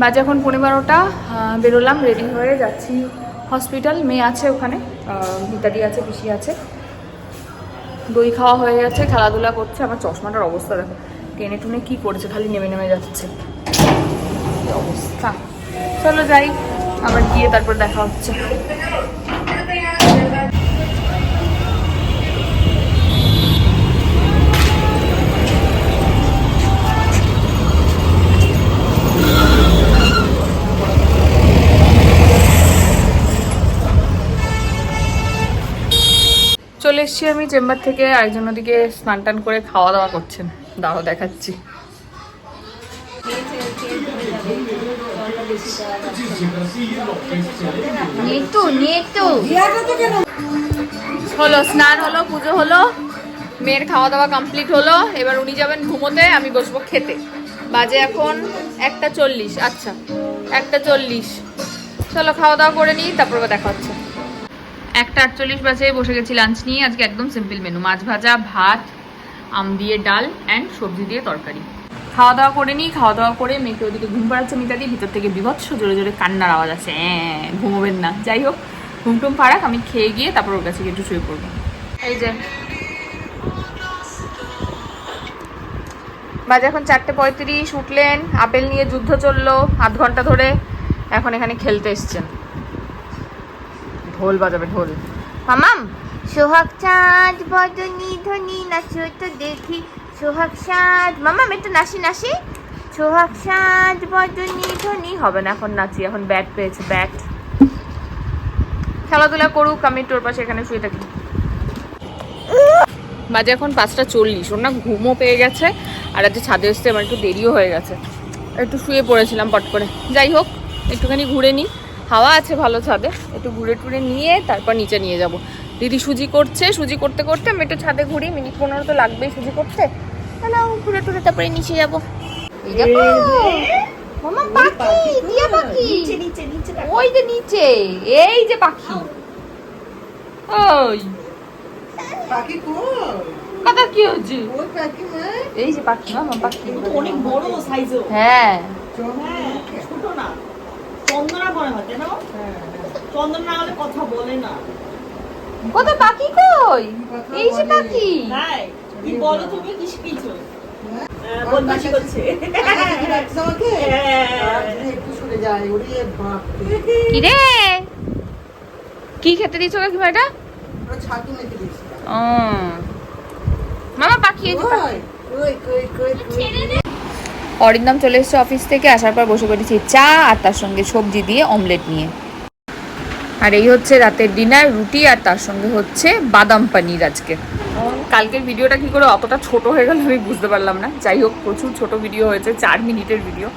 বাজে এখন পনেরো বারোটা বেরোলাম রেডি হয়ে যাচ্ছি হসপিটাল মেয়ে আছে ওখানে ইত্যাদি আছে, পিসি আছে। দই খাওয়া হয়ে গেছে, খেলাধুলা করছে, আমার চশমাটার অবস্থা দেখো। টেনে টুনে কী করছে, খালি নেমে নেমে যাচ্ছে। অবস্থা। চলো যাই, আবার গিয়ে তারপর দেখা হচ্ছে। চলে এসেছি আমি চেম্বার থেকে, আরেকজন ওদিকে স্নান টান করে খাওয়া দাওয়া করছেন। দাও দেখাচ্ছি। হলো, স্নান হলো, পুজো হলো, মেয়ের খাওয়া দাওয়া কমপ্লিট হলো, এবার উনি যাবেন ঘুমোতে, আমি বসবো খেতে। বাজে এখন একটা চল্লিশ আচ্ছা একটা চল্লিশ। চলো, খাওয়া দাওয়া করে নিই, তারপর দেখা হচ্ছে। একটা আটচল্লিশ বাজে, বসে গেছি লাঞ্চ নিয়ে। আজকে একদম সিম্পল মেনু মাছ ভাজা, ভাত, আম দিয়ে ডাল অ্যান্ড সবজি দিয়ে তরকারি। খাওয়া দাওয়া করে নিই, খাওয়া দাওয়া করে মেয়েকে ওদিকে ঘুম পাড়াচ্ছে মিতাদি ভিতর থেকে বিভৎস জোরে জোরে কান্নার আওয়াজ আছে হ্যাঁ ঘুমোবেন না। যাই হোক, ঘুম টুম পাড়াক আমি খেয়ে গিয়ে তারপর ওর কাছে একটু শুয়ে পড়ব। এই যে। বাজে এখন চারটে পঁয়ত্রিশ, উঠলেন, আপেল নিয়ে যুদ্ধ চলল, আধ ঘণ্টা ধরে। এখন এখানে খেলতে এসছেন। ঢোল বাজাবে, ঢোল। মামাম সোহাগ চাঁদ, বদনি ধনি নাচো তো দেখি। সোহাগ চাঁদ, মামাম, একটু নাচি নাচি। সোহাগ চাঁদ, বদনি ধনি হবে না এখন নাচি, এখন ব্যাট পেয়েছে ব্যাট খেলাধুলা করুক, আমি তোর পাশে এখানে শুয়ে থাকি। বাজে এখন পাঁচটা চল্লিশ, ওর না ঘুমও পেয়ে গেছে, আর আজকে ছাদে আসতে আমার একটু দেরিও হয়ে গেছে। একটু শুয়ে পড়েছিলাম, পট করে। যাই হোক, একটুখানি ঘুরে নিই। হাওয়া আছে ভালো ছাদে একটু ঘুরে টুরে নিয়ে তারপর নিচে নিয়ে যাব। দিদি সুজি করছে সুজি করতে করতে আমি একটু ছাদে ঘুরি মিনিট পনেরো তো লাগবেই সুজি করতে। তাহলে ঘুরে টুরে তারপরে নিচে যাব। এই দেখো! মামা পাখি টিয়া পাখি। ওই যে নিচে এই যে পাখি। ওই। পাখি কথা কি হচ্ছে ওই পাখি মা? এই যে পাখি মামা পাখি। অনেক বড় সাইজও হ্যাঁ। হ্যাঁ ছোট না। চন্দনা মনে হয় কেন? চন্দনা না হলে কথা বলে না। কত পাখি কই? এই যে পাখি। তাই? কি বলো তুমি কি শিখেছো? হ্যাঁ, বদমাশি করছে? হ্যাঁ। কি রে? কি খেতে ছাতু মেখে দিয়েছে। ও। মামা পাখি এই যে পাখি। কই, কই, কই, কই, কই। অরিন্দম চলে এসছে অফিস থেকে, আসার পর বসে পড়েছি চা আর তার সঙ্গে সবজি দিয়ে অমলেট নিয়ে। আর এই হচ্ছে রাতের ডিনার রুটি আর তার সঙ্গে হচ্ছে বাদাম পানির আজকে। কালকের ভিডিওটা কি করে অতটা ছোট হয়ে গেল আমি বুঝতে পারলাম না। যাই হোক, প্রচুর ছোট ভিডিও হয়েছে, চার মিনিটের ভিডিও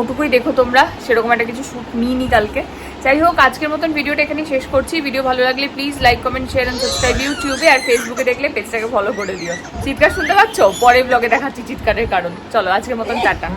ওটুকুই দেখো তোমরা, সেরকম একটা কিছু শ্যুট নিইনি কালকে। যাই হোক, আজকের মতন ভিডিওটা এখানে শেষ করছি। ভিডিও ভালো লাগলে please like comment share and subscribe ইউটিউবে আর ফেসবুকে দেখলে পেজটাকে ফলো করে দিও। চিৎকার শুনতে পাচ্ছ? পরে ব্লগে দেখাচ্ছি চিৎকারের কারণ। চলো, আজকের মতন টাটা।